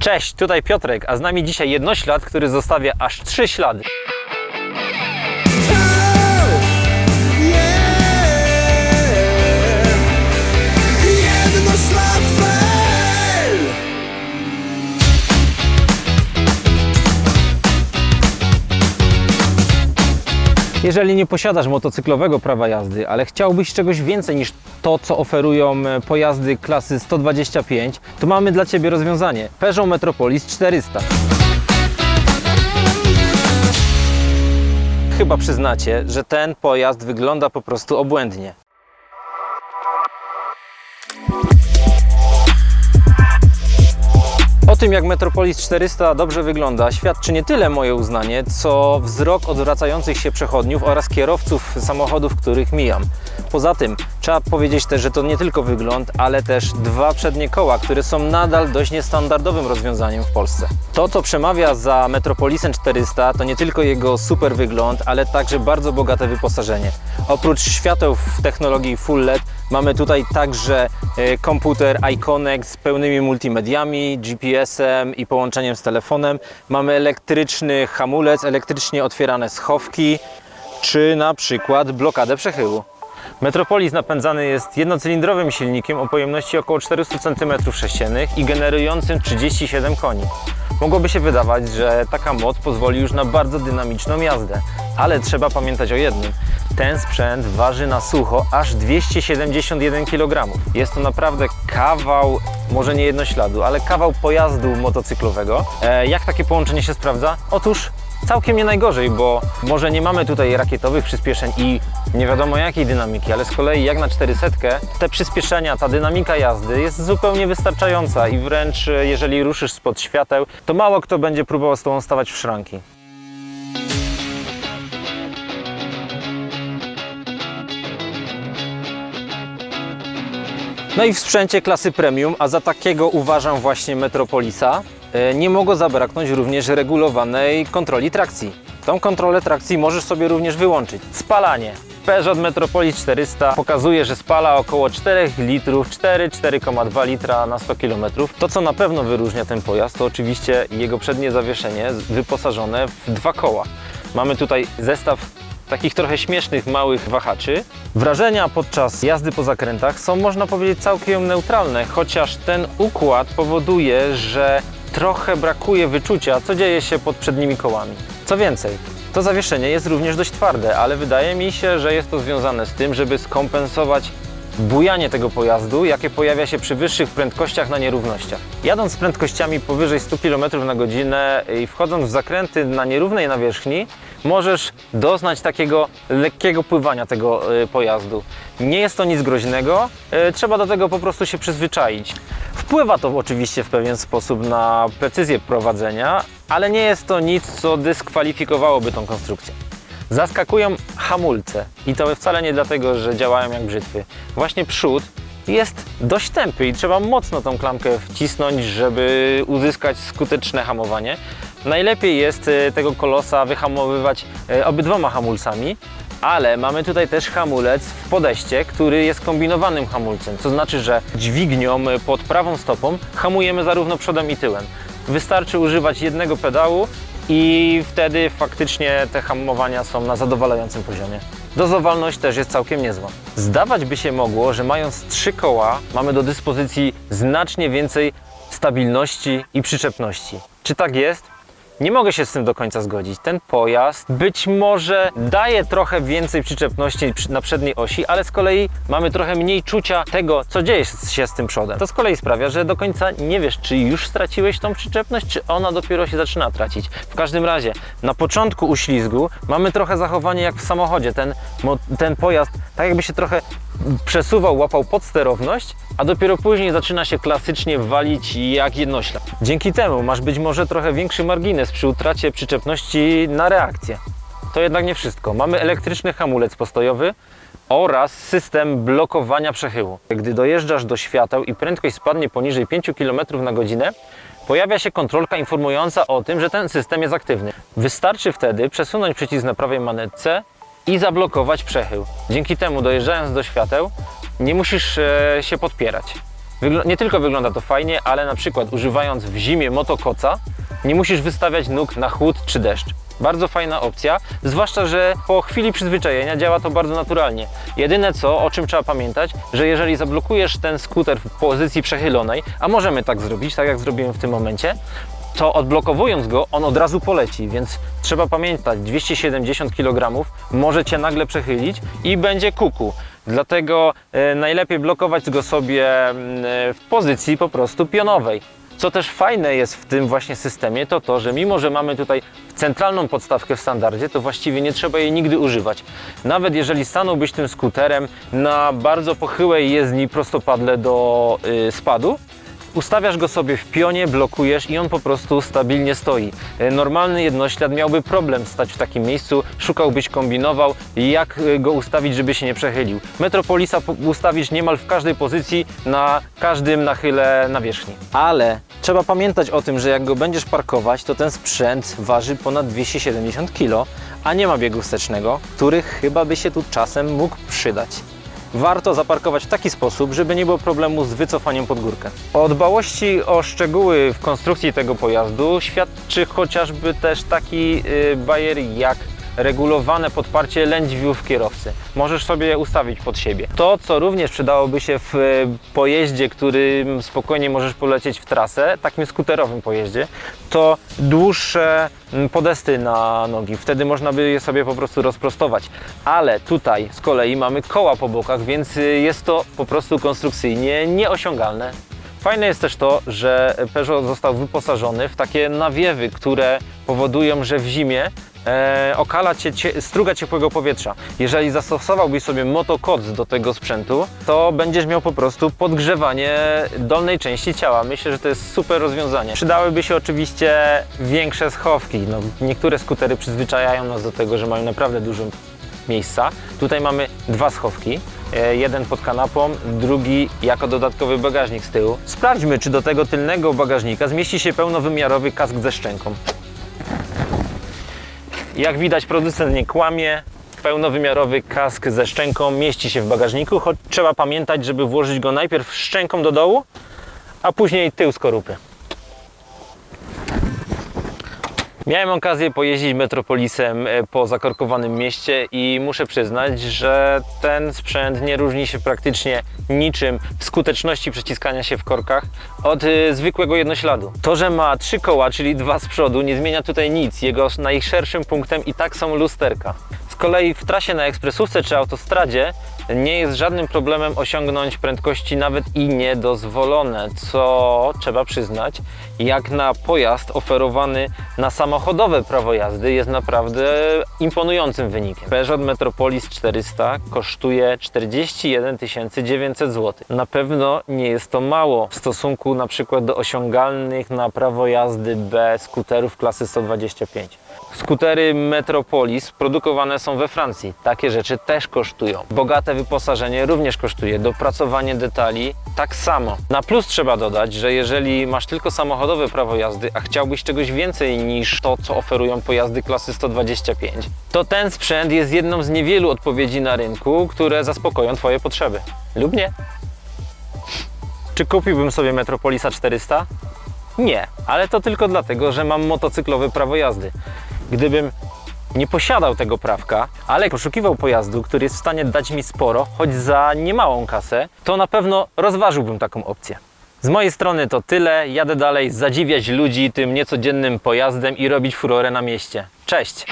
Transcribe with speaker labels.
Speaker 1: Cześć, tutaj Piotrek, a z nami dzisiaj jednoślad, który zostawia aż trzy ślady. Jeżeli nie posiadasz motocyklowego prawa jazdy, ale chciałbyś czegoś więcej niż to, co oferują e, pojazdy klasy 125, to mamy dla Ciebie rozwiązanie. Peugeot Metropolis 400. Chyba przyznacie, że ten pojazd wygląda po prostu obłędnie. Tym, jak Metropolis 400 dobrze wygląda, świadczy nie tyle moje uznanie, co wzrok odwracających się przechodniów oraz kierowców samochodów, których mijam. Poza tym, trzeba powiedzieć też, że to nie tylko wygląd, ale też dwa przednie koła, które są nadal dość niestandardowym rozwiązaniem w Polsce. To, co przemawia za Metropolisem 400, to nie tylko jego super wygląd, ale także bardzo bogate wyposażenie. Oprócz świateł w technologii Full LED, Mamy tutaj także e, komputer iConnect z pełnymi multimediami, GPS-em i połączeniem z telefonem. Mamy elektryczny hamulec, elektrycznie otwierane schowki, czy na przykład blokadę przechyłu. Metropolis napędzany jest jednocylindrowym silnikiem o pojemności około 400 cm3 i generującym 37 koni. Mogłoby się wydawać, że taka moc pozwoli już na bardzo dynamiczną jazdę, ale trzeba pamiętać o jednym. Ten sprzęt waży na sucho aż 271 kg. Jest to naprawdę kawał, może nie jednośladu, ale kawał pojazdu motocyklowego. E, jak takie połączenie się sprawdza? Otóż całkiem nie najgorzej, bo może nie mamy tutaj rakietowych przyspieszeń i nie wiadomo jakiej dynamiki, ale z kolei jak na 400 te przyspieszenia, ta dynamika jazdy jest zupełnie wystarczająca i wręcz e, jeżeli ruszysz spod świateł, to mało kto będzie próbował z tobą stawać w szranki. No i w sprzęcie klasy premium, a za takiego uważam właśnie Metropolisa, nie mogło zabraknąć również regulowanej kontroli trakcji. Tą kontrolę trakcji możesz sobie również wyłączyć. Spalanie. Peugeot Metropolis 400 pokazuje, że spala około 4 litrów, 4-4,2 litra na 100 km. To, co na pewno wyróżnia ten pojazd, to oczywiście jego przednie zawieszenie wyposażone w dwa koła. Mamy tutaj zestaw takich trochę śmiesznych, małych wahaczy. Wrażenia podczas jazdy po zakrętach są, można powiedzieć, całkiem neutralne, chociaż ten układ powoduje, że trochę brakuje wyczucia, co dzieje się pod przednimi kołami. Co więcej, to zawieszenie jest również dość twarde, ale wydaje mi się, że jest to związane z tym, żeby skompensować bujanie tego pojazdu, jakie pojawia się przy wyższych prędkościach na nierównościach. Jadąc z prędkościami powyżej 100 km na godzinę i wchodząc w zakręty na nierównej nawierzchni, możesz doznać takiego lekkiego pływania tego y, pojazdu. Nie jest to nic groźnego, y, trzeba do tego po prostu się przyzwyczaić. Wpływa to oczywiście w pewien sposób na precyzję prowadzenia, ale nie jest to nic, co dyskwalifikowałoby tą konstrukcję. Zaskakują hamulce i to wcale nie dlatego, że działają jak brzytwy. Właśnie przód jest dość tępy i trzeba mocno tą klamkę wcisnąć, żeby uzyskać skuteczne hamowanie. Najlepiej jest e, tego kolosa wyhamowywać e, obydwoma hamulcami, ale mamy tutaj też hamulec w podejście, który jest kombinowanym hamulcem, co znaczy, że dźwignią e, pod prawą stopą hamujemy zarówno przodem i tyłem. Wystarczy używać jednego pedału i wtedy faktycznie te hamowania są na zadowalającym poziomie. Dozowalność też jest całkiem niezła. Zdawać by się mogło, że mając trzy koła mamy do dyspozycji znacznie więcej stabilności i przyczepności. Czy tak jest? Nie mogę się z tym do końca zgodzić. Ten pojazd być może daje trochę więcej przyczepności przy- na przedniej osi, ale z kolei mamy trochę mniej czucia tego, co dzieje się z tym przodem. To z kolei sprawia, że do końca nie wiesz, czy już straciłeś tą przyczepność, czy ona dopiero się zaczyna tracić. W każdym razie, na początku uślizgu mamy trochę zachowanie jak w samochodzie. Ten, ten pojazd tak jakby się trochę przesuwał, łapał podsterowność, a dopiero później zaczyna się klasycznie walić jak jednoślad. Dzięki temu masz być może trochę większy margines przy utracie przyczepności na reakcję. To jednak nie wszystko. Mamy elektryczny hamulec postojowy oraz system blokowania przechyłu. Gdy dojeżdżasz do świateł i prędkość spadnie poniżej 5 km na godzinę, pojawia się kontrolka informująca o tym, że ten system jest aktywny. Wystarczy wtedy przesunąć przycisk na prawej manetce i zablokować przechył. Dzięki temu dojeżdżając do świateł nie musisz e, się podpierać. Nie tylko wygląda to fajnie, ale na przykład używając w zimie motokoca, nie musisz wystawiać nóg na chłód czy deszcz. Bardzo fajna opcja, zwłaszcza, że po chwili przyzwyczajenia działa to bardzo naturalnie. Jedyne co, o czym trzeba pamiętać, że jeżeli zablokujesz ten skuter w pozycji przechylonej, a możemy tak zrobić, tak jak zrobiłem w tym momencie, to odblokowując go, on od razu poleci, więc trzeba pamiętać, 270 kg może Cię nagle przechylić i będzie kuku. Dlatego e, najlepiej blokować go sobie mm, e, w pozycji po prostu pionowej. Co też fajne jest w tym właśnie systemie, to to, że mimo, że mamy tutaj centralną podstawkę w standardzie, to właściwie nie trzeba jej nigdy używać. Nawet jeżeli stanąłbyś tym skuterem na bardzo pochyłej jezdni prostopadle do y, spadu, Ustawiasz go sobie w pionie, blokujesz i on po prostu stabilnie stoi. E, Normalny jednoślad miałby problem stać w takim miejscu, szukałbyś, kombinował, jak e, go ustawić, żeby się nie przechylił. Metropolisa po- ustawisz niemal w każdej pozycji, na każdym nachyle nawierzchni. Ale trzeba pamiętać o tym, że jak go będziesz parkować, to ten sprzęt waży ponad 270 kg, a nie ma biegu wstecznego, który chyba by się tu czasem mógł przydać warto zaparkować w taki sposób, żeby nie było problemu z wycofaniem pod górkę. O dbałości o szczegóły w konstrukcji tego pojazdu świadczy chociażby też taki y, bajer jak regulowane podparcie lędźwiów kierowcy. Możesz sobie je ustawić pod siebie. To, co również przydałoby się w y, pojeździe, którym spokojnie możesz polecieć w trasę, takim skuterowym pojeździe, to dłuższe podesty na nogi. Wtedy można by je sobie po prostu rozprostować. Ale tutaj z kolei mamy koła po bokach, więc y, jest to po prostu konstrukcyjnie nieosiągalne. Fajne jest też to, że Peugeot został wyposażony w takie nawiewy, które powodują, że w zimie e, okala cię cie, struga ciepłego powietrza. Jeżeli zastosowałbyś sobie motokoc do tego sprzętu, to będziesz miał po prostu podgrzewanie dolnej części ciała. Myślę, że to jest super rozwiązanie. Przydałyby się oczywiście większe schowki. No, niektóre skutery przyzwyczajają nas do tego, że mają naprawdę dużo miejsca. Tutaj mamy dwa schowki. E, Jeden pod kanapą, drugi jako dodatkowy bagażnik z tyłu. Sprawdźmy, czy do tego tylnego bagażnika zmieści się pełnowymiarowy kask ze szczęką. Jak widać, producent nie kłamie. Pełnowymiarowy kask ze szczęką mieści się w bagażniku, choć trzeba pamiętać, żeby włożyć go najpierw szczęką do dołu, a później tył skorupy. Miałem okazję pojeździć Metropolisem e, po zakorkowanym mieście i muszę przyznać, że ten sprzęt nie różni się praktycznie niczym w skuteczności przeciskania się w korkach od e, zwykłego jednośladu. To, że ma trzy koła, czyli dwa z przodu, nie zmienia tutaj nic. Jego najszerszym punktem i tak są lusterka. Kolei w trasie na ekspresówce czy autostradzie nie jest żadnym problemem osiągnąć prędkości nawet i niedozwolone, co trzeba przyznać, jak na pojazd oferowany na samochodowe prawo jazdy jest naprawdę imponującym wynikiem. Peugeot Metropolis 400 kosztuje 41 900 zł. Na pewno nie jest to mało w stosunku na przykład do osiągalnych na prawo jazdy B skuterów klasy 125. Skutery Metropolis produkowane są we Francji. Takie rzeczy też kosztują. Bogate wyposażenie również kosztuje. Dopracowanie detali tak samo. Na plus trzeba dodać, że jeżeli masz tylko samochodowe prawo jazdy, a chciałbyś czegoś więcej niż to, co oferują pojazdy klasy 125, to ten sprzęt jest jedną z niewielu odpowiedzi na rynku, które zaspokoją Twoje potrzeby. Lub nie. Czy kupiłbym sobie Metropolisa 400? Nie, ale to tylko dlatego, że mam motocyklowe prawo jazdy. Gdybym nie posiadał tego prawka, ale poszukiwał pojazdu, który jest w stanie dać mi sporo, choć za niemałą kasę, to na pewno rozważyłbym taką opcję. Z mojej strony to tyle. Jadę dalej zadziwiać ludzi tym niecodziennym pojazdem i robić furorę na mieście. Cześć!